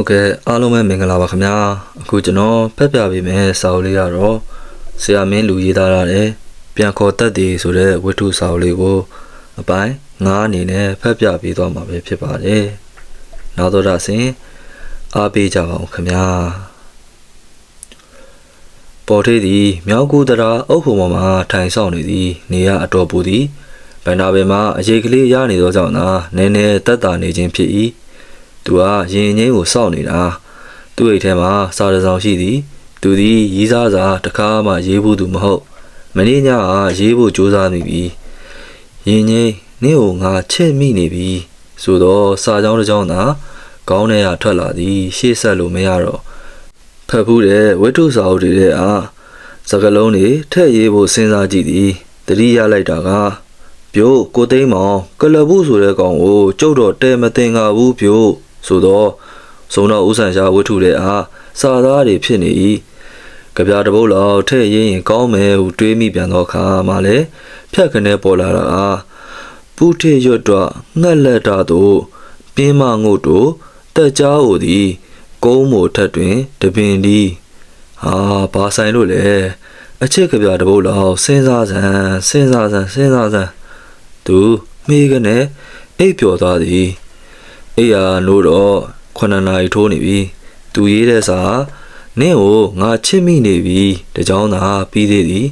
ဟုတ်ကဲ့အားလုံးပဲမင်္ဂလာပါခင်ဗျာအခုကျွန်တော်ဖက်ပြပေးမယ်စာအုပ်လေးကတော့ဆရာမင်းလူရေးသားရတယ်ပြန်ခေါ်တတ်တယ်ဆိုတဲ့ဝတ္ထုစာအုပ်လေးကိုအပိုင်း9အနေနဲ့ဖက်ပြပေးသွားမှာပဲဖြစ်ပါတယ်နောက်တော့ဒါဆင်အားပေးကြပါဦးခင်ဗျာပေါ်ထေးသည်မြောက်ကူတရာအုပ်ဖို့ပေါ်မှာထိုင်ဆောင်နေသည်နေရအတော်ပူသည်ဗန္နာပင်မှာအရေးကလေးရနေသောကြောင့်သာနည်းနည်းတက်တာနေခြင်းဖြစ်၏ သူကရင်ငိမ့်ကိုစောင့်နေတာသူ့အိတ်ထဲမှာစာတစ်စောင်ရှိသည်သူသည်ရီးစားစာတစ်ခါမှရေးဘူးသူမဟုတ်မင်းညကရေးဖို့ကြိုးစားမိပြီရင်ငိမ့်နင့်ကိုငါချစ်မိနေပြီဆိုတော့စာကြောင်းတစ်ကြောင်းသာကောင်းတဲ့ရထွက်လာသည်ရှေ့ဆက်လို့မရတော့ဖတ်ဖူးတဲ့ဝိတုစာအုပ်တွေတဲ့အားစကလုံးတွေထည့်ရေးဖို့စဉ်းစားကြည့်သည်တတိရလိုက်တာကပြို့ကိုသိမ်းမောင်ကလဘူးဆိုတဲ့ကောင်ကိုကျုပ်တော့တဲမတင်ကားဘူးပြို့ ဆိုတော့စုံတော်ဥဆန်ရှာဝိထုတဲ့အားစာသားတွေဖြစ်နေ၏ကြပြတပုတ်လောက်ထည့်ရင်းရင်ကောင်းမယ်ဟုတွေးမိပြန်သောအခါမှလည်းဖြတ်ခနဲပေါ်လာတာအားပူထေရွတ်တော့ငှက်လက်တာတို့ပြင်းမငုတ်တို့တက်ကြားဟိုသည်ကုန်းမိုထက်တွင်တပင်သည်ဟာဘာဆိုင်လို့လဲအချစ်ကြပြတပုတ်လောက်စဉ်းစားစမ်းစဉ်းစားစမ်းစဉ်းစားစမ်းသူမိကနေအိပ်ပျော်သွားသည် အေးရလို့တော့ခုနှစ်နာရီထိုးနေပြီသူရေးတဲ့စာနင့်ကိုငါချစ်မိနေပြီတကြောင်သာပြီးသေးသည်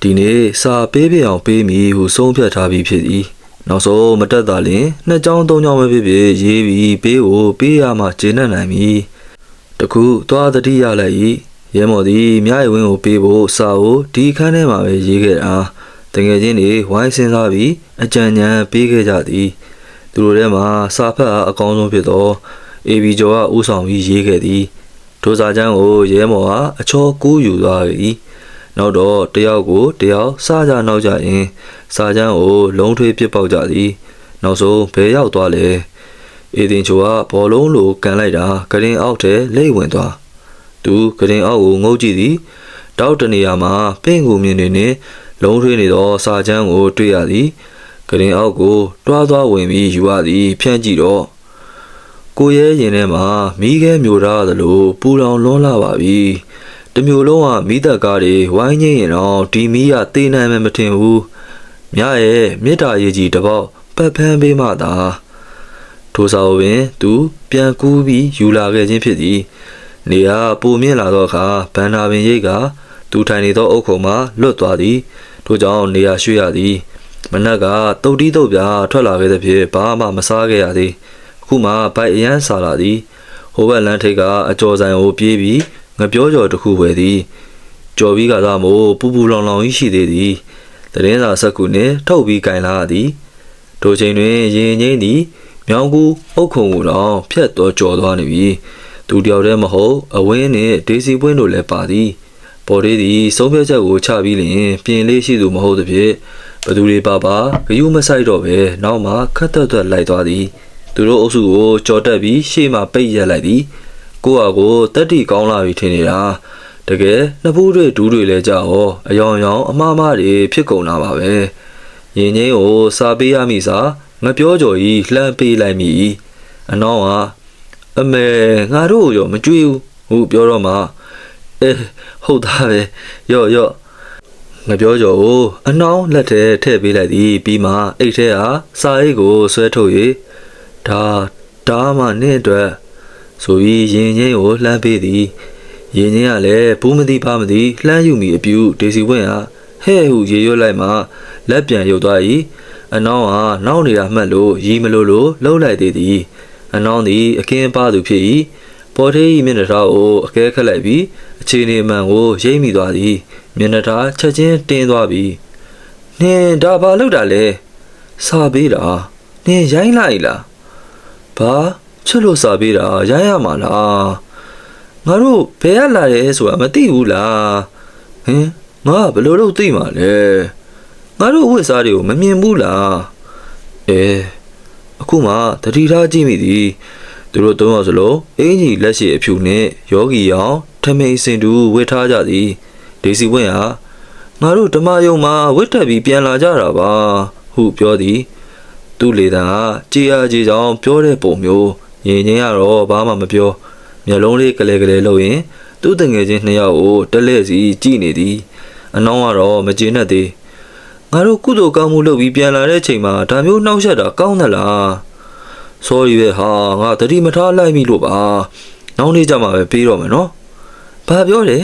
ဒီနေ့စာပေးပြအောင်ပေးမည်ဟုဆုံးဖြတ်ထားပြီးဖြစ်သည်နောက်ဆုံးမတက်တာလင်နှစ်ကြောင်းသုံးကြောင်းပဲဖြစ်ဖြစ်ရေးပြီးပေးကိုပေးရမှကျေနပ်နိုင်မည်တခုသွားတတိရလိုက်၏ရဲမော်သည်မြရဲ့ဝင်းကိုပေးဖို့စာကိုဒီခန်းထဲမှာပဲရေးခဲ့တာတကယ်ချင်းတွေဝိုင်းစင်းစားပြီးအကြံဉာဏ်ပေးခဲ့ကြသည် သူတို့ထဲမှာစာဖတ်အားအကောင်းဆုံးဖြစ်သောအေဘီကျော်ကဥဆောင်ပြီးရေးခဲ့သည်ထိုစာချမ်းကိုရဲမော်ကအချောကူးယူသွား၏နောက်တော့တယောက်ကိုတယောက်စားကြနောက်ကြရင်စာချမ်းကိုလုံးထွေးပစ်ပေါက်ကြသည်နောက်ဆုံးဘယ်ရောက်သွားလဲအေဒင်ချိုကဘောလုံးလိုကန်လိုက်တာဂရင်အောက်ထဲလိမ့်ဝင်သွားသူဂရင်အောက်ကိုငုတ်ကြည့်သည်တောက်တနေရာမှာပင့်ကူမြင်နေနှင့်လုံးထွေးနေသောစာချမ်းကိုတွေ့ရသည် ကရင်အောက်ကိုတွားသွားဝင်ပြီးယူရသည်ဖြန့်ကြည့်တော့ကိုရဲရင်ထဲမှာမိခဲမျိုးထားသလိုပူလောင်လွန်းလာပါပြီတမျိုးလုံးကမိသက်ကားတွေဝိုင်းငိမ့်ရင်တော့ဒီမီးကတေးနိုင်မှမထင်ဘူးမြရဲ့မေတ္တာရေးကြီးတစ်ပေါက်ပတ်ဖန်းပေးမှသာထိုစာပင်သူပြန်ကူးပြီးယူလာခဲ့ခြင်းဖြစ်သည်နေကပူမြင့်လာသောအခါဘန္နာပင်ရိတ်ကသူထိုင်နေသောအုတ်ခုံမှလွတ်သွားသည်ထို့ကြောင့်နေရာရွှေ့ရသည် မနက်ကတုတ်တီးတုတ်ပြာထွက်လာခဲ့တဲ့ဖြစ်ဘာမှမစားခဲ့ရသေးအခုမှဘိုက်အရန်စားလာသည်ဟိုဘက်လမ်းထိပ်ကအကျော်ဆိုင်ကိုပြေးပြီးငပြောကျော်တစ်ခုဝယ်သည်ကြော်ပြီးကစားမို့ပူပူလောင်လောင်ကြီးရှိသေးသည်တရင်စာဆက်ကူနှင့်ထုတ်ပြီးကင်လာသည်ထိုချိန်တွင်ရင်ငိမ့်သည်မြောင်းကူအုတ်ခုံကိုတော့ဖြတ်တော်ကြော်သွားနေပြီသူတယောက်တည်းမဟုတ်အဝင်းနှင့်ဒေစီပွင့်တို့လည်းပါသည်ပေါ်သေးသည်ဆုံးဖြတ်ချက်ကိုချပြီးလျင်ပြင်လေးရှိသူမဟုတ်သဖြင့် ဘသူတွေပါပါဂယုမဆိုင်တော့ပဲနောက်မှခတ်သက်သက်လိုက်သွားသည်သူတို့အုပ်စုကိုကြော်တက်ပြီးရှေ့မှပိတ်ရက်လိုက်သည်ကိုယ့်ဟာကိုတက်တီကောင်းလာပြီထင်နေတာတကယ်နှစ်ဖူးတွေဒူးတွေလဲကြောက်အယောင်ယောင်အမားမားတွေဖြစ်ကုန်တာပါပဲရင်ချင်းကိုစာပေးရမိစာငပြောကြော်ကြီးလှမ်းပေးလိုက်မိအနောင်းကအမေငါတို့ရောမကြွေးဘူးဟုပြောတော့မှအဲဟုတ်သားပဲရော့ရော့ ငပြောကြော်ကိုအနှောင်းလက်ထဲထည့်ပေးလိုက်သည်ပြီးမှအိတ်ထဲကစာအိတ်ကိုဆွဲထုတ်၍ဒါဒါမှနင့်အတွက်ဆိုပြီးရင်ချင်းကိုလှမ်းပေးသည်ရင်ချင်းကလည်းဘူးမသိပါမသိလှမ်းယူမိအပြူဒေစီဝင်းဟာဟဲ့ဟုရေရွတ်လိုက်မှလက်ပြန်ရုပ်သွား၏အနောင်းဟာနောက်နေတာမှတ်လို့ရီမလို့လို့လှုပ်လိုက်သေးသည်အနောင်းသည်အခင်းပါသူဖြစ်၏ပေါ်သေး၏မျက်နှာထားကိုအကဲခတ်လိုက်ပြီးအခြေအနေမှန်ကိုရိပ်မိသွားသည် မျက်နှာထားချက်ချင်းတင်းသွားပြီးနင်ဒါဘာလုပ်တာလဲစာပေးတာနင်ရိုင်းလိုက်လားဘာချစ်လို့စာပေးတာရိုင်းရမှာလားငါတို့ဘယ်ရလာရဲဆိုတာမသိဘူးလားဟင်ငါဘယ်လိုလုပ်သိမှာလဲငါတို့ဝိစားတွေကိုမမြင်ဘူးလားအဲအခုမှတတိထားကြည့်မိသည်သူတို့သုံးယောက်စလုံးအင်ကြီးလက်ရှိအဖြူနှင့်ယောဂီရောင်ထမိန်စင်တူဝစ်ထားကြသည် ဒေစီဝင်းဟာငါတို့ဓမ္မယုံမှာဝစ်တက်ပြီးပြန်လာကြတာပါဟုပြောသည်သူ့လေတံကကြေအားကြေကြောင်ပြောတဲ့ပုံမျိုးရင်ချင်းကတော့ဘာမှမပြောမျက်လုံးလေးကလေးကလေးလှုပ်ရင်သူ့တငယ်ချင်းနှစ်ယောက်ကိုတက်လက်စီကြည့်နေသည်အနောင်းကတော့မကျေနပ်သေးငါတို့ကုသိုလ်ကောင်းမှုလုပ်ပြီးပြန်လာတဲ့ချိန်မှာဒါမျိုးနှောက်ယှက်တာကောင်းသလား sorry ပဲဟာငါတတိမထားလိုက်မိလို့ပါနောက်နေ့ကျမှပဲပြီးတော့မယ်နော်ဘာပြောလဲ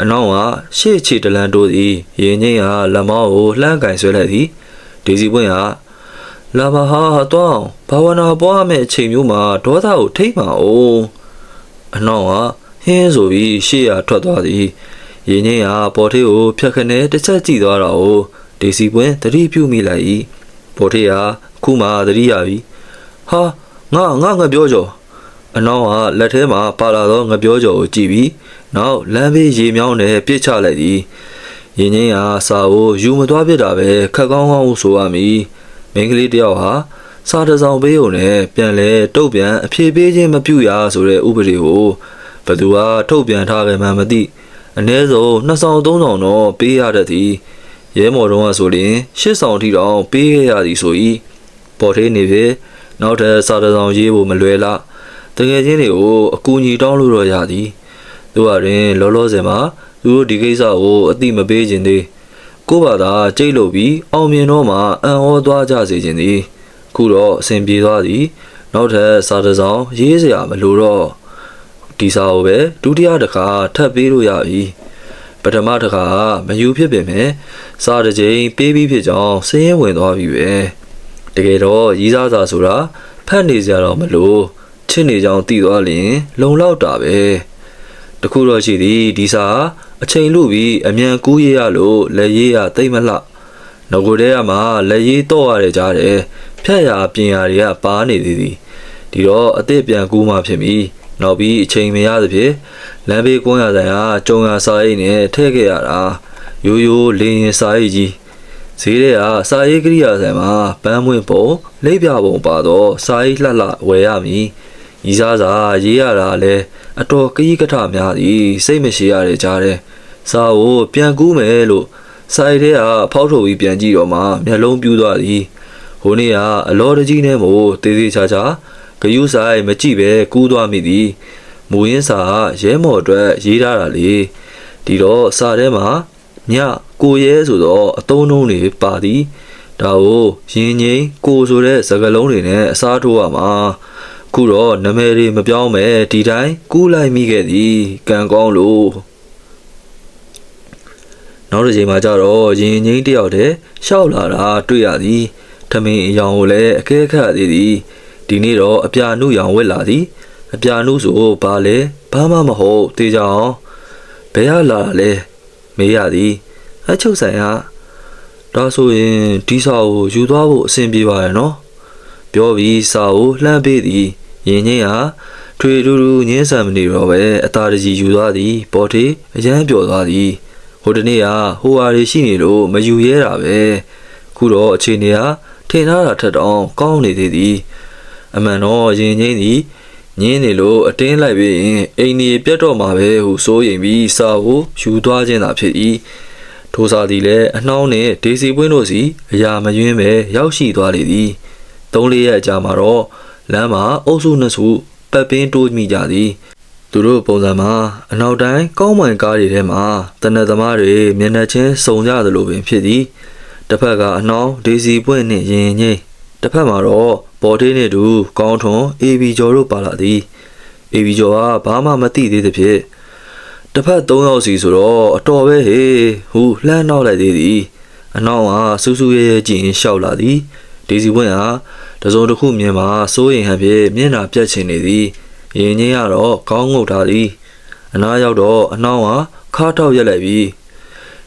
အနောင်းကရှေ့ချီတလန်တိုးသည်ရင်ငိမ့်ကလက်မောင်းကိုလှမ်းကင်ဆွဲလိုက်သည်ဒေစီပွင့်ကလာပါဟာတော့ဘာဝနာပွားမဲ့အချိန်မျိုးမှာဒေါသကိုထိမ့်ပါအောင်အနောင်းကဟင်းဆိုပြီးရှေ့ရထွက်သွားသည်ရင်ငိမ့်ကပေါ်ထေးကိုဖြတ်ခနဲတစ်ချက်ကြည့်သွားတာကိုဒေစီပွင့်သတိပြုမိလိုက်၏ပေါ်ထေးကခုမှသတိရပြီဟာငါငါငါပြောကြော်အနောင်းကလက်ထဲမှာပါလာသောငပြောကြော်ကိုကြည့်ပြီး နောက်လမ်းဘေးရေမြောင်းနဲ့ပြစ်ချလိုက်သည်ရင်ချင်းဟာစာကိုယူမသွားပြစ်တာပဲခက်ကောင်းကောင်းဆိုရမည်မိန်းကလေးတယောက်ဟာစာတစ်စောင်ပေးုံနဲ့ပြန်လဲတုတ်ပြန်အဖြေပေးခြင်းမပြုရဆိုတဲ့ဥပဒေကိုဘသူကထုတ်ပြန်ထားကြမှမသိအ ਨੇ ဆုံးနှစ်ဆောင်သုံးဆောင်တော့ပေးရတတ်သည်ရဲမော်တော်ကဆိုရင်ရှစ်ဆောင်ထိတောင်ပေးခဲ့ရသည်ဆို၏ပေါ်သေးနေပြီနောက်ထပ်စာတစောင်ရေးဖို့မလွယ်လားတကယ်ချင်းတွေကိုအကူအညီတောင်းလို့တော့ရသည် သူကရင်လောလောဆယ်မှာသူတို့ဒီကိစ္စကိုအတိမပေးခြင်းသေးကို့ဘာသာကြိတ်လို့ပြီးအောင်မြင်တော့မှအံ့ဩသွားကြစေခြင်းသည်ခုတော့အဆင်ပြေသွားသည်နောက်ထပ်စာတစောင်ရေးစရာမလိုတော့ဒီစာကိုပဲဒုတိယတစ်ခါထပ်ပေးလို့ရပြီပထမတစ်ခါမယူဖြစ်ပင်မဲ့စာတစ်ကြိမ်ပေးပြီးဖြစ်ကြောင်းစည်ရင်ဝင်သွားပြီပဲတကယ်တော့ရီးစားစာဆိုတာဖတ်နေကြတော့မလို့ချစ်နေကြောင်တည်သွားရင် လုံလောက်တာပဲ တခုတော့ရှိသည်ဒီစာအချိန်လူပြီးအမြန်ကူးရရလို့လက်ရေးရတိတ်မလှငကိုတဲကမှလက်ရေးတော့ရတဲ့ကြားတယ်ဖြတ်ရပြင်ရတွေကပါနေသေးသည်ဒီတော့အစ်စ်ပြန်ကူးမှဖြစ်ပြီနောက်ပြီးအချိန်မရသဖြင့်လမ်းဘေးကွန်းရဆိုင်ဟာကြုံရစာရိတ်နဲ့ထည့်ခဲ့ရတာရိုးရိုးလင်းရင်စာရိတ်ကြီးဈေးထဲကစာရေးကိရိယာဆိုင်မှာပန်းမွင့်ပုံလိပ်ပြပုံပါတော့စာရေးလှလှဝယ်ရမည်။ ဤစားစာရေးရတာလည်းအတော်ကကြီးကထများသည်စိတ်မရှိရတဲ့ကြားတဲ့စာကိုပြန်ကူးမယ်လို့စာရေးထဲကဖောက်ထုတ်ပြီးပြန်ကြည့်တော့မှမျက်လုံးပြူးသွားသည်။ဟိုနေ့ကအလောတကြီးနဲ့မို့တေးသေးချာချာဂယုဆိုင်မကြည့်ပဲကူးသွားမိသည်။မူရင်းစာကရဲမော်အတွက်ရေးထားတာလေဒီတော့စာထဲမှာညကိုရဲဆိုတော့အတုံးလုံးတွေပါသည်ဒါကိုရင်ငိမ့်ကိုဆိုတဲ့စကားလုံးတွေနဲ့အစားထိုးရမှာ ခုတော့နမဲတွေမပြောင်းမဲဒီတိုင်းကူးလိုက်မိခဲ့သည်ကံကောင်းလို့နောက်တစ်ချိန်မှာကျတော့ရင်ငိမ့်တယောက်တည်းရှောက်လာတာတွေ့ရသည်ထမင်းအယောင်ကိုလည်းအကဲခတ်သေးသည်ဒီနေ့တော့အပြာနုရောင်ဝက်လာသည်အပြာနုဆိုဘာလဲဘာမှမဟုတ်တေးကြအောင်ဘယ်ရလာတာလဲမေးရသည်အချုပ်ဆိုင်ဟာဒါဆိုရင်ဒီစာကိုယူသွားဖို့အဆင်ပြေပါရဲ့နော် ပြောပြီးစာကိုလှမ်းပေးသည်ရင်ချင်းဟာထွေထူးထူးညင်းဆန်မနေတော့ပဲအသာတကြီးယူသွားသည်ပေါ်ထေအရန်ပျော်သွားသည်ဟိုတနေ့ကဟိုဟာတွေရှိနေလို့မယူရဲတာပဲခုတော့အချိန်တွေကထင်ထားတာထက်တောင်ကောင်းနေသေးသည်အမှန်တော့ရင်ချင်းသည်ညင်းနေလို့အတင်းလိုက်ပြီးရင်အိမ်ကြီးပြတ်တော့မှာပဲဟုစိုးရိမ်ပြီးစာကိုယူသွားခြင်းသာဖြစ်၏ထိုစာသည်လည်းအနှောင်းနှင့်ဒေစီပွင့်တို့စီအရာမယွင်းပဲရောက်ရှိသွားလေသည် သုံးလေးရက်အကြာမှာတော့လမ်းမှာအုပ်စုနှစ်စုပတ်ပင်းတိုးမိကြသည်သူတို့ပုံစံမှာအနောက်တိုင်းကောင်းမှန်ကားတွေထဲမှာတနက်သမားတွေမျက်နှာချင်းစုံကြသလိုပင်ဖြစ်သည်တစ်ဖက်ကအနှောင်းဒေစီပွင့်နှင့်ရင်ငိမ့်တစ်ဖက်မှာတော့ပေါ်သေးနှင့်တူကောင်းထွန်အေဘီကျော်တို့ပါလာသည်အေဘီကျော်ကဘာမှမသိသေးသဖြင့်တစ်ဖက်၃ယောက်စီဆိုတော့အတော်ပဲဟေးဟူလှမ်းနောက်လိုက်သေးသည်အနောက်ကစူးစူးရဲရဲကြည့်ရင်ရှောက်လာသည် ဒေစီပွင့်ဟာတစုံတစ်ခုမြင်မှာစိုးရင်ဟန်ဖြင့်မျက်နှာပြတ်ချင်နေသည်ရင်ချင်းကတော့ခေါင်းငုတ်ထားသည်အနားရောက်တော့အနောက်ကခါထောက်ရက်လိုက်ပြီး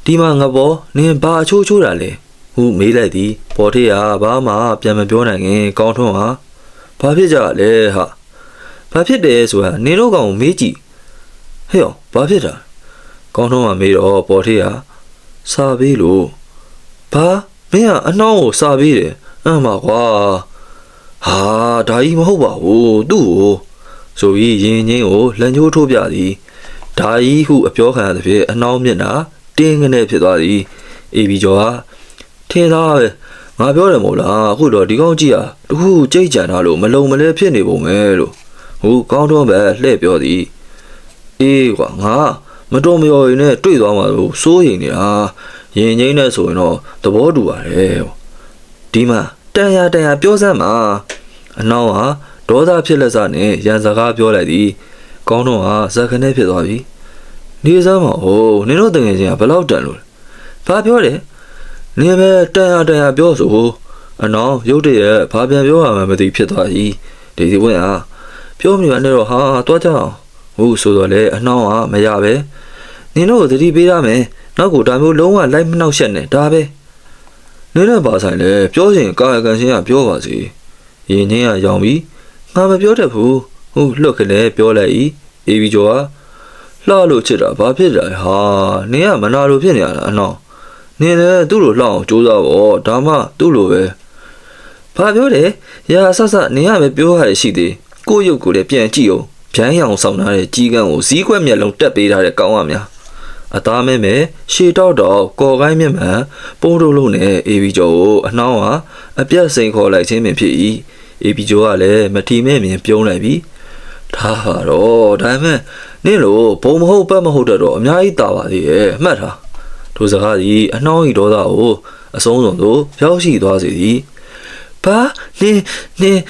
ဒီမှာငါပေါ်နင်ဘာအချိုးချိုးတာလဲဟုမေးလိုက်သည်ပေါ်ထေးကဘာမှပြန်မပြောနိုင်ခင်ကောင်းထွန်းဟာဘာဖြစ်ကြလဲဟာဘာဖြစ်တယ်ဆိုတာနင်တို့ကောင်ကိုမေးကြည့်ဟဲ့အောင်ဘာဖြစ်တာကောင်းထွန်းကမေးတော့ပေါ်ထေးကစာပေးလို့ဘာမင်းကအနှောင်းကိုစာပေးတယ် အမှန်ပါကွာဟာဒါကြီးမဟုတ်ပါဘူးသူ့ကိုဆိုပြီးရင်ချင်းကိုလန်ချိုးထိုးပြသည်ဒါကြီးဟုအပြောခံရသဖြင့်အနှောင်းမျက်နှာတင်းငနဲ့ဖြစ်သွားသည်အေဘီကျော်ကထင်သားပဲငါပြောတယ်မို့လားအခုတော့ဒီကောင်ကြီးอ่ะတခုကြိတ်ကြံထားလို့မလုံမလဲဖြစ်နေပုံပဲလို့ဟုကောင်းတော့ပဲလှည့်ပြောသည်အေးကွာငါမတော်မလျော်ရင်နဲ့တွေ့သွားမှာလို့စိုးရိမ်နေတာရင်ငိမ့်နဲ့ဆိုရင်တော့သဘောတူပါတယ် ဒီမှာတန်ရတန်ရပြောစမ်းပါအနောက်ဟာဒေါသဖြစ်လက်စနဲ့ရန်စကားပြောလိုက်သည်ကောင်းတော့ဟာဇက်ခနဲ့ဖြစ်သွားပြီနေစမ်းမဟုတ်နင်တို့တငယ်ချင်းကဘယ်လောက်တန်လို့လဲဘာပြောတယ်နင်ပဲတန်ရတန်ရပြောဆိုအနောက်ရုတ်တရက်ဘာပြန်ပြောရမှမသိဖြစ်သွားပြီဒီဒီဝင်ဟာပြောမိရနဲ့တော့ဟာတွားကြအောင်ဟုတ်ဆိုတော့လေအနောက်ဟာမရပဲနင်တို့သတိပေးရမယ်နောက်ကိုဒါမျိုးလုံးဝလိုက်မနှောက်ရှက်နဲ့ဒါပဲ နင်းနဲ့ပါဆိုင်လေပြောရင်ကာယကံရှင်ကပြောပါစီရင်ချင်းကရောင်ပြီးငါမပြောတတ်ဘူးဟုတ်လွတ်ခလဲပြောလိုက်ဤအေးပြီးကျော်ကလှလို့ချစ်တာဘာဖြစ်တာလဲဟာနင်ကမနာလို့ဖြစ်နေရတာအနောက်နင်လည်းသူ့လိုလှအောင်ကြိုးစားပေါ့ဒါမှသူ့လိုပဲဘာပြောတယ်ရာဆဆနင်ကပဲပြောရရရှိသေးကိုယ့်ရုပ်ကိုလည်းပြန်ကြည့်အောင်ဗျမ်းရောင်ဆောင်ထားတဲ့ကြီးကန်းကိုဇီးကွက်မျက်လုံးတက်ပေးထားတဲ့ကောင်းရများ အသားမဲမဲရှေတောက်တော့ကော်ကိုင်းမြက်မှန်ပိုးတို့လုံးနဲ့အေဘီကျော်ကိုအနှောင်းဟာအပြတ်စိန်ခေါ်လိုက်ခြင်းပင်ဖြစ်၏အေဘီကျော်ကလည်းမထီမဲ့မြင်ပြုံးလိုက်ပြီဒါဟာတော့ဒါမှမဟုတ်နင့်လိုဘုံမဟုတ်ပတ်မဟုတ်တတ်တော့အများကြီးတာပါသေးရဲ့အမှတ်ထားထိုစကားကြီးအနှောင်းဤဒေါသကိုအဆုံးစုံသို့ရောက်ရှိသွားစေသည်ဘာနင်းနင်း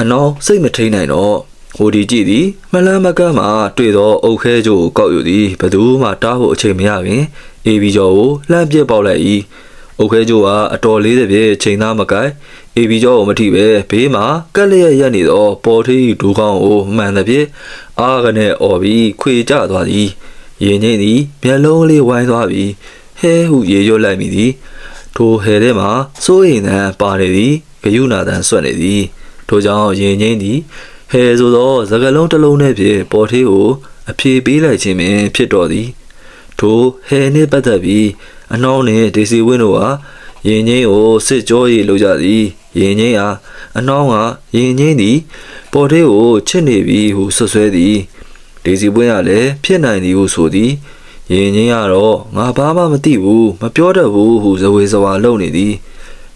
အနောင်စိတ်မထိန်နိုင်တော့ ဟိုဒီကြည့်သည်မလန်းမကန်းမှတွေ့သောအုတ်ခဲကြိုးကိုကောက်ယူသည်ဘသူမှတားဖို့အချိန်မရခင်အေဘီကျော်ကိုလှမ်းပစ်ပေါက်လိုက်၏အုတ်ခဲကြိုးကအတော်လေးတဲ့ပြေချိန်သားမကိုက်အေဘီကျော်ကိုမထိပဲဘေးမှာကက်လျက်ရက်နေသောပေါ်ထီဒူကောင်းကိုမှန်တဲ့ပြေအားကနေအော်ပြီးခွေကျသွားသည်ရင်ငိမ့်သည်မျက်လုံးလေးဝိုင်းသွားပြီးဟဲဟုရေရွတ်လိုက်မိသည်ထိုဟဲထဲမှာစိုးရိမ်သံပါနေသည်ဂယုနာသံဆွတ်နေသည်ထိုကြောင့်ရင်ငိမ့်သည် ဟဲဆိုသောစကလုံးတစ်လုံးနဲ့ဖြင့်ပေါ်သေးကိုအပြေပေးလိုက်ခြင်းပင်ဖြစ်တော်သည်ထိုဟဲနှင့်ပတ်သက်ပြီးအနှောင်းနှင့်ဒေစီဝင်းတို့ဟာရင်ငိမ့်ကိုစစ်ကြောရေးလုပ်ကြသည်ရင်ငိမ့်ဟာအနှောင်းကရင်ငိမ့်သည်ပေါ်သေးကိုချစ်နေပြီဟုဆွဆွဲသည်ဒေစီဝင်းကလည်းဖြစ်နိုင်သည်ဟုဆိုသည်ရင်ချင်းကတော့ငါဘာမှမသိဘူးမပြောတတ်ဘူးဟုဇဝေဇဝါလုံနေသည်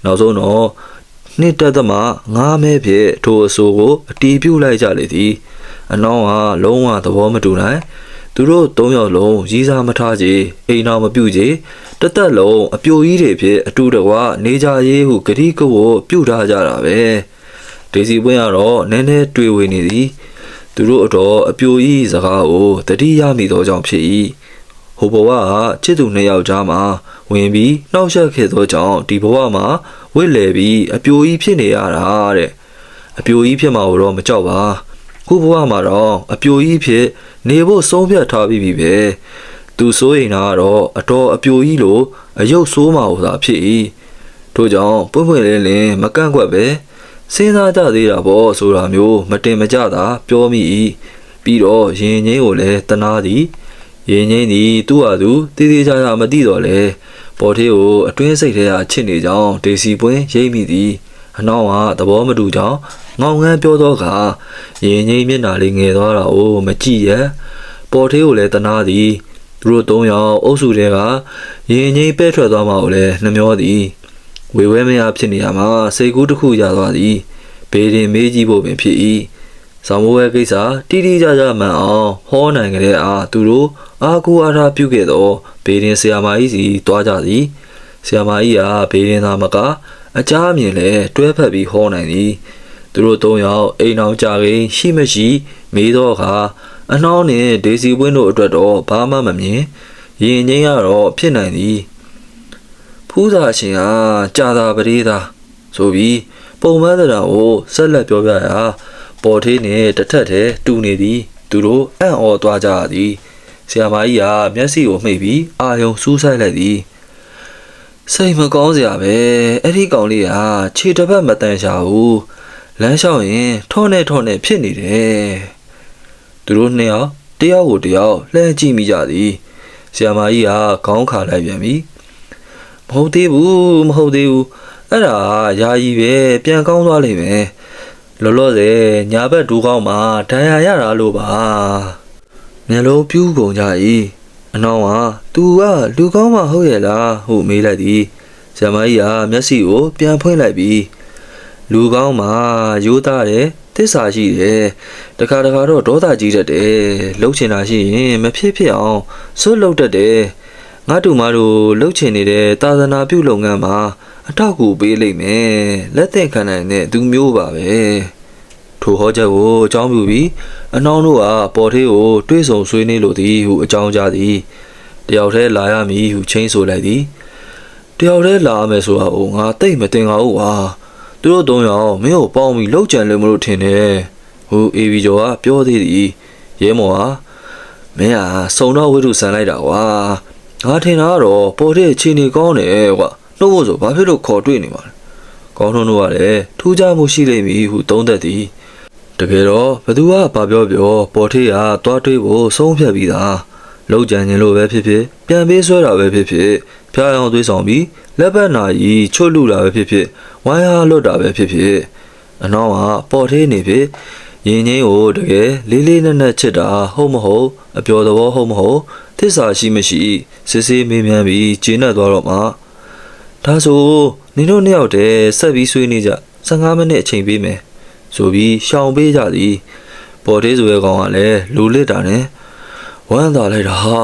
နောက်ဆုံးတော့ နှစ်တက်သမငါမဲဖြင့်ထိုအဆိုကိုအတီးပြုတ်လိုက်ကြလေသည်အနောင်းကလုံးဝသဘောမတူနိုင်သူတို့သုံးယောက်လုံးရီးစားမထားကြအိမ်တော်မပြုတ်ကြတသက်လုံးအပြိုကြီးတွေဖြင့်အတူတကွနေကြရေးဟုဂတိကဝတ်ပြုထားကြတာပဲဒေစီပွင့်ကတော့နည်းနည်းတွေ့ဝေနေသည်သူတို့အတော်အပြိုကြီးစကားကိုတတိယမိသောကြောင့်ဖြစ်၏ဟိုဘဝကချစ်သူနှစ်ယောက်ကြားမှာဝင်ပြီးနှောက်ယှက်ခဲ့သောကြောင့်ဒီဘဝမှာ ဝစ်လေပြီးအပြိုကြီးဖြစ်နေရတာတဲ့အပြိုကြီးဖြစ်မှာတော့မကြောက်ပါခုဘဝမှာတော့အပြိုကြီးဖြစ်နေဖို့ဆုံးဖြတ်ထားပြီးပြီပဲသူစိုးရင်ကတော့အတော်အပြိုကြီးလိုအယုတ်ဆိုးမှာဟိုသာဖြစ်၏ထို့ကြောင့်ပွင့်ပွင့်လင်းလင်းမကန့်ကွက်ပဲစဉ်းစားကြသေးတာပေါ့ဆိုတာမျိုးမတင်မကြတာပြောမိ၏ပြီးတော့ရင်ငိမ့်ကိုလည်းတနာသည်ရင်ငိမ့်သည်သူ့ဟာသူတည်တည်ချာချာမသိတော့လေ ပေါ်သေးကိုအတွင်းစိတ်ထဲကအချစ်နေကြောင်းဒေစီပွင့်ရိပ်မိသည်အနောက်ဟာသဘောမတူကြောင်းငောင်ငန်းပြောတော့ကရင်ငိမ့်မျက်နာလေးငယ်သွားတာကိုမကြည့်ရပေါ်သေးကိုလည်းတနာသည်သူတို့သုံးယောက်အုပ်စုတဲကရင်ငိမ့်ပဲ့ထွက်သွားမှကိုလည်းနှမျောသည်ဝေဝဲမရဖြစ်နေရမှာစိတ်ကူးတစ်ခုရသွားသည်ဘေးရင်မေးကြည့်ဖို့ပင်ဖြစ်၏ ဇောင်မိုးရဲ့ကိစ္စတိတိကျကျမှန်အောင်ဟောနိုင်ကြတဲ့အားသူတို့အာကိုအားထားပြုခဲ့သောဘေးရင်ဆီယာမာကြီးစီတွားကြသည်ဆီယာမာကြီးကဘေးရင်သားမကအကြအမြင်လဲတွဲဖက်ပြီးဟောနိုင်သည်သူတို့သုံးယောက်အိမ်အောင်ကြခင်ရှိမရှိမေးတော့အခါအနှောင်းနှင့်ဒေစီပွင့်တို့အတွက်တော့ဘာမှမမြင်ရင်ငိမ့်ရတော့ဖြစ်နိုင်သည်ဖူးစာရှင်ကကြာတာပရိသာဆိုပြီးပုံမှန်တရားကိုဆက်လက်ပြောပြရာ ပေါ်သေးနှင့်တစ်ထက်တည်းတူနေသည် သူတို့အံ့ဩသွားကြသည်ဆရာမကြီးကမျက်စိကိုမှိတ်ပြီးအာယုံစူးဆိုင်လိုက်သည်စိတ်မကောင်းစရာပဲအဲ့ဒီကောင်လေးကခြေတစ်ဖက်မတန်ရှာဘူးလမ်းလျှောက်ရင်ထောနဲ့ထောနဲ့ဖြစ်နေတယ်သူတို့နှစ်ယောက်တယောက်ကိုတယောက်လှမ်းကြည့်မိကြသည်ဆရာမကြီးကခေါင်းခါလိုက်ပြန်ပြီမဟုတ်သေးဘူးမဟုတ်သေးဘူးအဲ့ဒါယာယီပဲပြန်ကောင်းသွားလိမ့်မယ် လောလောဆယ်ညာဘက်ဒူးကောင်းမှာဒဏ်ရာရတာလို့ပါမျက်လုံးပြူးကုန်ကြ၏အနောင်းကသူကလူကောင်းမဟုတ်ရဲ့လားဟုမေးလိုက်သည်ဇမကြီးကမျက်စိကိုပြန်ဖွင့်လိုက်ပြီးလူကောင်းမှာရိုးသားတယ်သစ္စာရှိတယ်တခါတခါတော့ဒေါသကြီးတတ်တယ်လှုပ်ချင်တာရှိရင်မဖြစ်ဖြစ်အောင်စွတ်လှုပ်တတ်တယ် ငါတို့မတို့လှုပ်ချင်နေတဲ့သာသနာပြုလုပ်ငန်းမှာအထောက်အကူပေးလိမ့်မယ်လက်သင့်ခံနိုင်တဲ့သူမျိုးပါပဲထိုဟောချက်ကိုအကြောင်းပြုပြီးအနှောင်းတို့ကပေါ်သေးကိုတွေးဆုံဆွေးနွေးလို့သည်ဟုအကြောင်းကြားသည်တယောက်တည်းလာရမည်ဟုချင်းဆိုလိုက်သည်တယောက်တည်းလာမယ်ဆိုတာကိုငါတိတ်မတင်ပါဘူးကွာသူတို့သုံးယောက်မင်းကိုပေါင်းပြီးလှုပ်ကြံလို့မလို့ထင်တယ်ဟိုအေဗီကျော်ကပြောသေးသည်ရဲမော်ဟာမင်းဟာစုံတော့ဝိတုဆန်လိုက်တာကွာ ငါထင်တာကတော့ပေါ်တဲ့ခြေနေကောင်းတယ်ကွာနှုတ်ဖို့ဆိုဘာဖြစ်လို့ခေါ်တွေ့နေမှာလဲကောင်းထုံးတို့ကလည်းထူးခြားမှုရှိလိမ့်မည်ဟုသုံးသပ်သည်တကယ်တော့ဘသူကဘာပြောပြောပေါ်ထေးကတွားတွေးဖို့ဆုံးဖြတ်ပြီးသားလောက်ကြံခြင်းလို့ပဲဖြစ်ဖြစ်ပြန်ပေးဆွဲတာပဲဖြစ်ဖြစ်ဖျားအောင်သွေးဆောင်ပြီးလက်ပတ်နာကြီးချွတ်လူတာပဲဖြစ်ဖြစ်ဝိုင်းဟာလွတ်တာပဲဖြစ်ဖြစ်အနောက်ကပေါ်ထေးနေဖြစ် ရင်ငိမ့်ကိုတကယ်လေးလေးနက်နက်ချစ်တာဟုတ်မဟုတ်အပျော်သဘောဟုတ်မဟုတ်သစ္စာရှိမရှိစစ်စစ်မေးမြန်းပြီးကျင်းတ်သွားတော့မှဒါဆိုနင်တို့နှစ်ယောက်တည်းဆက်ပြီးဆွေးနေကြ15မိနစ်အချိန်ပေးမယ်ဆိုပြီးရှောင်ပေးကြသည်ပေါ်သေးဆိုရဲ့ကောင်ကလည်းလူလစ်တာနဲ့ဝမ်းသာလိုက်တာဟာ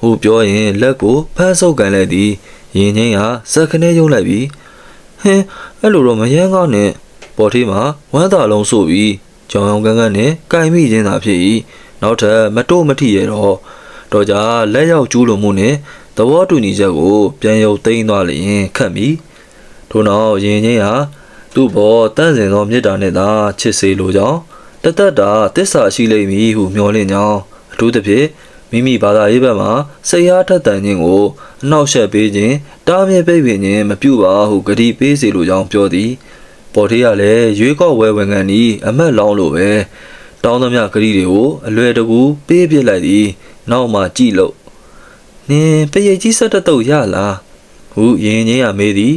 ဟိုပြောရင်လက်ကိုဖမ်းဆုပ်ကန်လိုက်သည်ရင်ချင်းကဇက်ခနဲယုံလိုက်ပြီးဟင်းအဲ့လိုတော့မယမ်းကောင်းနဲ့ပေါ်သေးမှာဝမ်းသာလုံးဆိုပြီး ကြောင်အောင်ကန်းကန်းနဲ့ကြိုင်မိခြင်းသာဖြစ်၏နောက်ထပ်မတို့မထီရတော့တော့ကြလက်ရောက်ကျူးလို့မှုနဲ့သဘောတူညီချက်ကို ပြန်ရုပ်သိမ်းသွားလျင်ခတ်မိထို့နောက်ရင်ချင်းဟာသူ့ဘောတန့်စင်သောမေတ္တာနဲ့သာချစ်စေလိုကြောင်းတသက်တာတစ္ဆာရှိလိမ့်မည်ဟုမျှော်လင့်ကြောင်းအထူးသဖြင့်မိမိဘာသာရေးဘက်မှာစိတ်အားထက်သန်ခြင်းကိုအနှောက်အယှက်ပေးခြင်းတားမြစ်ပိတ်ပင်ခြင်းမပြုပါဟုဂတိပေးစေလိုကြောင်းပြောသည် ပေါ်ထေးကလည်းရွေးကောက်ဝဲဝင်ကန်ဤအမတ်လောင်းလိုပဲတောင်းသမျှဂတိတွေကိုအလွယ်တကူပေးပြစ်လိုက်သည်နောက်မှကြည်လို့နင်ပရိတ်ကြီးဆက်တတုတ်ရလားဟုရင်ချင်းရမေးသည်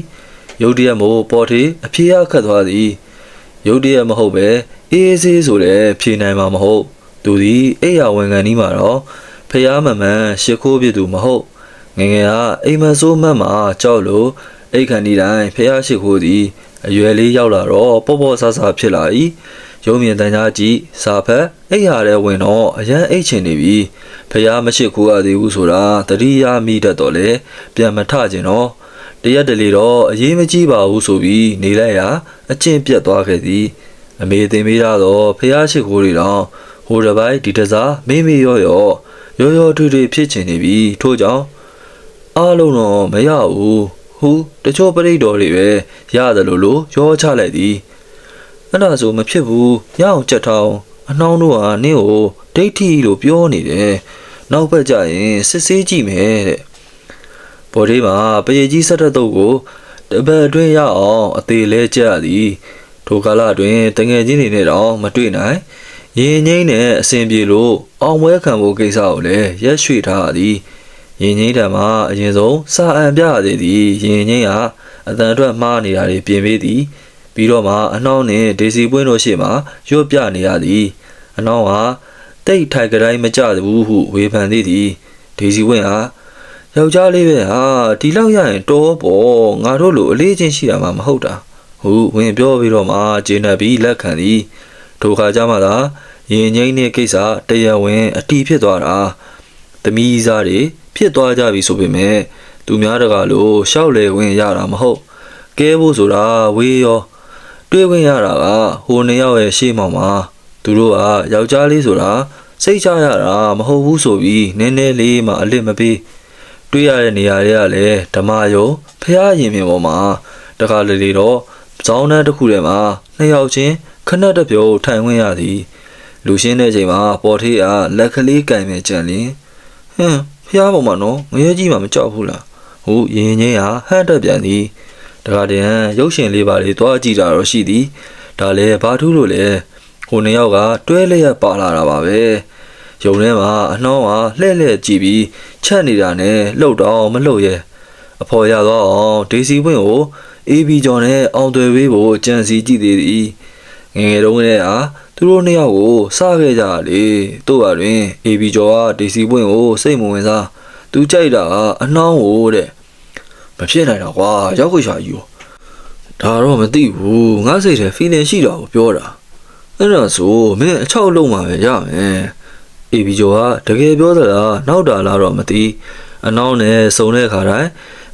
ရုတ်တရက်မို့ပေါ်ထေးအပြေးအခတ်သွားသည်ရုတ်တရက်မဟုတ်ပဲအေးအေးဆေးဆိုတဲ့ဖြေနိုင်မှာမဟုတ် သူသည်အိယာဝန်ခံနီးမှာတော့ဖျားမမှန်ရှ िख ိုးပြသူမဟုတ်ငယ်ငယ်ကအိမ်မဆိုးမတ်မှာကြောက်လို့အိတ်ခန်ဒီတိုင်းဖျားရှ िख ိုးသည် အရွယ်လေးရောက်လာတော့ပေါ့ပေါ့ဆဆဖြစ်လာ၏ရုံမြင်တန်ကြားကြည့်စာဖက်အိယာတဲ့ဝင်တော့အရန်အိတ်ချင်နေပြီဖျားမရှိခိုးရသေးဘူးဆိုတာတတိယမိတတ်တော့လေပြန်မထကျင်တော့တရက်တလေတော့အရေးမကြီးပါဘူးဆိုပြီးနေလိုက်ရာအကျင့်ပြတ်သွားခဲ့သည်အမေတင်ပေးတော့ဖះရှိခိုးတွေတော့ဟိုတစ်ပိုင်းဒီတစားမေးမေးရော့ရော့ရောရောထွေထွေဖြစ်ချင်နေပြီထို့ကြောင့်အားလုံးတော့မရဘူး ဟူတချို့ပရိတ်တော်တွေပဲရတယ်လို့လို့ရောချလိုက်သည်အဲ့ဒါဆိုမဖြစ်ဘူးရအောင်ချက်ထောင်းအနှောင်းတို့ကနင့်ကိုဒိဋ္ဌိလို့ပြောနေတယ်နောက်ဘက်ကျရင်စစ်ဆေးကြည့်မယ်တဲ့ဘော်ဒီမှာပရိတ်ကြီးဆက်တဲ့တုပ်ကိုတပတ်အတွင်းရအောင်အသေးလဲကြရသည်ထိုကာလအတွင်းတငယ်ချင်းတွေနဲ့တော့မတွေ့နိုင်ရင်ငိမ့်နဲ့အစဉ်ပြေလို့အောင်ပွဲခံဖို့ကိစ္စကိုလည်းရက်ရွှေ့ထားရသည် ရင်ငိမ့်တံမှာအရင်ဆုံးစာအံပြရသေးသည်ရင်ငိမ့်ကအတန်အတွက်မှားနေတာတွေပြင်ပေးသည်ပြီးတော့မှအနှောင်းနဲ့ဒေစီပွင့်တို့ရှေ့မှာရွတ်ပြနေရသည်အနှောင်းကတိတ်ထိုက်ကြတိုင်းမကြဘူးဟုဝေဖန်သေးသည်ဒေစီပွင့်ဟာယောက်ျားလေးပဲဟာဒီလောက်ရရင်တော်ပေါ့ငါတို့လိုအလေးချင်းရှိတာမှမဟုတ်တာဟုဝင်ပြောပြီးတော့မှဂျင်းနပ်ပြီးလက်ခံသည်ထိုခါကျမှသာရင်ငိမ့်တဲ့ကိစ္စတရားဝင်အတီးဖြစ်သွားတာ သမီးစားတွေဖြစ်သွားကြပြီဆိုပေမဲ့သူများတကာလို့ရှောက်လေဝင်ရတာမဟုတ်ကဲဖို့ဆိုတာဝေးရောတွေးဝင်ရတာကဟိုနှစ်ယောက်ရဲ့ရှေ့မှောက်မှာသူတို့ကယောက်ျားလေးဆိုတာစိတ်ချရတာမဟုတ်ဘူးဆိုပြီးနည်းနည်းလေးမှအလစ်မပေးတွေးရတဲ့နေရာတွေကလည်းဓမ္မယုံဖះရင်မြင်ပေါ်မှာတခါလေလေတော့ဇောင်းတန်းတစ်ခုထဲမှာနှစ်ယောက်ချင်းခဏတပြုတ်ထိုင်ဝင်ရသည်လူရှင်းတဲ့ချိန်မှာပေါ်ထေးကလက်ကလေးကင်မဲ့ကြံလင် ဟမ်ဖះပေါ်မှာနော်ငရဲကြီးမှမကြောက်ဘူးလားဟိုရင်ငင်းဟာဟန့်တက်ပြန်သည်တခါတည်းရုပ်ရှင်လေးပါလေတွားကြည့်တာတော့ရှိသည်ဒါလည်းဘာထူးလို့လဲဟိုနှစ်ယောက်ကတွဲလျက်ပါလာတာပါပဲယုံထဲမှာအနှောင်းကလှဲ့လှဲ့ကြည့်ပြီးချက်နေတာနဲ့လှုပ်တော့မလှုပ်ရဲ့အဖော်ရတော့အောင်ဒေစီပွင့်ကိုအေးဘီကျော်နဲ့အောင်သွယ်ပေးဖို့ကြံစီကြည့်သေးသည်ငယ်ငယ်တုန်းကတည်းက သူတို့နှစ်ယောက်ကိုစားခဲ့ကြလေတို့ပါတွင်အေးဘီကျော်ကဒေစီပွင့်ကိုစိတ်မဝင်စားသူကြိုက်တာကအနှောင်းကိုတဲ့မဖြစ်နိုင်တော့ကွာရောက်ခွေရှာကြီးကိုဒါတော့မသိဘူးငါစိတ်ထဲ feeling ရှိတာကိုပြောတာအဲ့ဒါဆိုမင်းအချောက်လုံးမှာပဲရမယ်အေဘီကျော်ကတကယ်ပြောသလားနောက်တာလားတော့မသိအနောက်နဲ့စုံတဲ့ခါတိုင်း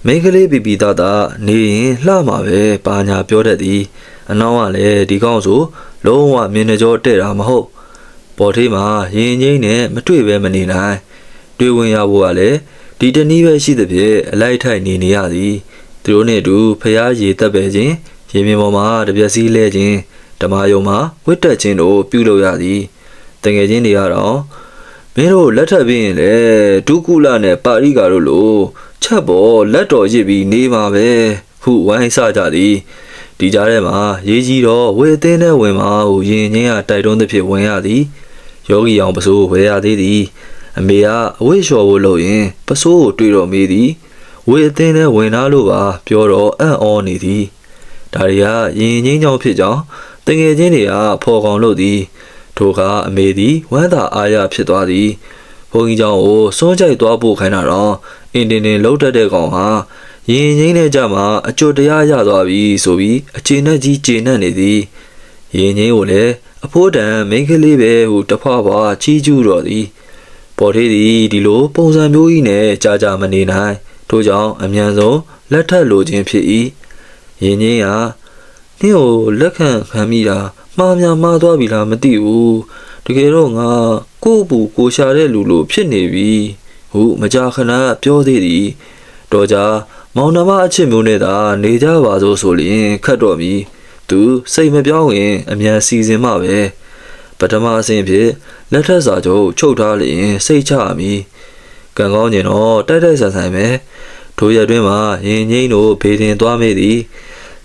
မိန်းကလေးပီပီသားသားနေရင်လှမှာပဲပါညာပြောတတ်သည် အနောက်ကလည်းဒီကောင်းဆိုလုံးဝမြင်နေကြောတဲ့တာမဟုတ်ပေါ်ထေးမှာရင်ငိမ့်နဲ့မတွေ့ပဲမနေနိုင်တွေ့ဝင်ရဖို့ကလည်းဒီတနည်းပဲရှိသဖြင့်အလိုက်ထိုက်နေနေရသည်သူတို့နဲ့အတူဖျားရည်တက်ပဲခြင်းရေမြင်ပေါ်မှာတပြက်စီးလဲခြင်းဓမ္မယုံမှာဝတ်တက်ခြင်းတို့ပြုလုပ်ရသည်တငယ်ချင်းတွေကတော့မင်းတို့လက်ထပ်ပြီးရင်လေဒုကုလနဲ့ပါရိကာတို့လိုချက်ပေါ်လက်တော်ရစ်ပြီးနေမှာပဲဟုဝိုင်းစကြသည် ဒီကြားထဲမှာရေးကြီးတော့ဝေအသင်းနဲ့ဝင်မှာဟုရင်ချင်းကတိုက်တွန်းသဖြင့်ဝင်ရသည်ယောဂီအောင်ပစိုးဝယ်ရသေးသည်အမေကအဝိလျှော်ဖို့လုပ်ရင်ပစိုးကိုတွေ့တော့မေးသည်ဝေအသင်းနဲ့ဝင်လာလို့ပါပြောတော့အံ့ဩနေသည် ဒါတွေကရင်ငိမ့်ကြောင်ဖြစ်ကြောင်းတငယ်ချင်းတွေကဖော်ကောင်လို့သည်ထိုကအမေသည်ဝမ်းသာအားရဖြစ်သွားသည်ဘုန်းကြီးเจ้าကိုစွန့်ကြိုက်သွားဖို့ခိုင်းတာတော့အင်တင်တင်လှုပ်တတ်တဲ့ကောင်ဟာ ရင်ငိမ့်တဲ့ကြမှာအကျွတ်တရားရသွားပြီဆိုပြီးအခြေနဲ့ကြီးကျေနပ်နေသည်ရင်ငိမ့်ကိုလည်းအဖိုးတန်မိန်းကလေးပဲဟုတဖွာဖွာချီးကျူးတော်သည်ပေါ်သေးသည်ဒီလိုပုံစံမျိုးကြီးနဲ့ကြာကြာမနေနိုင်ထို့ကြောင့်အမြန်ဆုံးလက်ထပ်လိုခြင်းဖြစ်၏ယင်းချင်းကနှင်းကိုလက်ခံခံမိတာမှားများမှားသွားပြီလားမသိဘူးတကယ်တော့ငါကိုယ့်ဘူးကိုရှာတဲ့လူလိုဖြစ်နေပြီဟုမကြာခဏပြောသေးသည်တော့ကြာ မောင်နှမအချစ်မျိုးနဲ့သာနေကြပါစို့ဆိုရင်ခတ်တော့ပြီသူစိတ်မပြောင်းရင်အမြန်စီစဉ်မှပဲပထမအဆင့်ဖြစ်လက်ထက်စာချုပ်ချုပ်ထားလျင်စိတ်ချရမည်ကံကောင်းကျင်တော့တိုက်တိုက်ဆန်ဆန်ပဲထိုရက်တွင်မှာရင်ငိမ့်တို့ဖေးတင်သွားမိသည်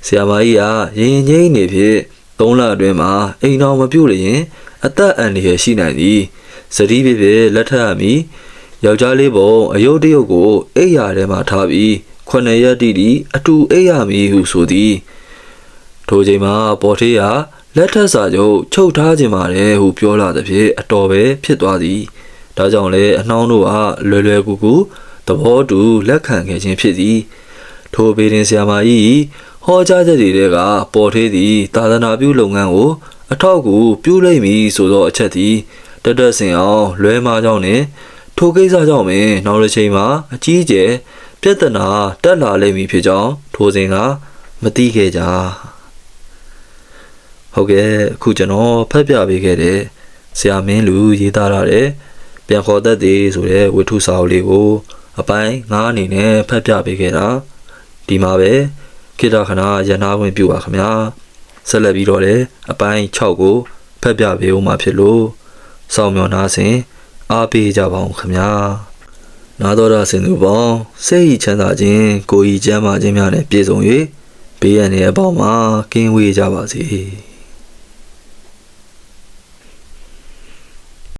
ဆရာမကြီးကရင်ငိမ့်နေဖြင့်သုံးလအတွင်းမှာအိမ်တော်မပြုတ်လျင်အသက်အန္တရာယ်ရှိနိုင်သည်စတိဖြစ်ဖြစ်လက်ထက်ရမည်ယောက်ျားလေးပုံအယုတ်တရုတ်ကိုအိပ်ရာထဲမှာထားပြီး ခုနှစ်ရက်တိတိအတူအိပ်ရမည်ဟုဆိုသည်ထိုချိန်မှာပေါ်ထေးကလက်ထက်စာချုပ်ချုပ်ထားခြင်းပါတယ်ဟုပြောလာသဖြင့်အတော်ပဲဖြစ်သွားသည်ဒါကြောင့်လည်းအနှောင်းတို့ကလွယ်လွယ်ကူကူသဘောတူလက်ခံခဲ့ခြင်းဖြစ်သည်ထိုဘေးရင်ဆရာမကြီးဟောကြားချက်တွေက ပေါ်ထေးသည်သာသနာပြုလုပ်ငန်းကို အထောက်အကူပြုလိုက်မည်ဆိုသောအချက်သည်တတ်တတ်စင်အောင်လွဲမှားကြောင်းနှင့်ထိုကိစ္စကြောင့်ပင်နောက်တစ်ချိန်မှာအကြီးအကျယ် ပြဿနာတက်လာလိမ့်မည်ဖြစ်ကြောင်းထိုစဉ်ကမသိခဲ့ကြဟုတ်ကဲ့အခုကျွန်တော်ဖတ်ပြပေးခဲ့တဲ့ဆရာမင်းလူရေးသားထားတဲ့ပြန်ခေါ်တတ်သေးဆိုတဲ့ဝတ္ထုစာအုပ်လေးကိုအပိုင်း9အနေနဲ့ဖတ်ပြပေးခဲ့တာဒီမှာပဲခေတ္တခဏရန်နာဝင်ပြပါခင်ဗျာဆက်လက်ပြီးတော့လည်းအပိုင်း6ကိုဖတ်ပြပေးဦးမှာဖြစ်လို့စောင့်မျှော်နာစဉ်အားပေးကြပါအောင်ခင်ဗျာ နာတော်ရစင်သူပေါင်းစိတ်ဤချမ်းသာခြင်းကိုယ်ဤကျမ်းမာခြင်းများနဲ့ပြည့်စုံ၍ဘေးရန်ရဲ့အပေါင်းမှာကင်းဝေးကြပါစေ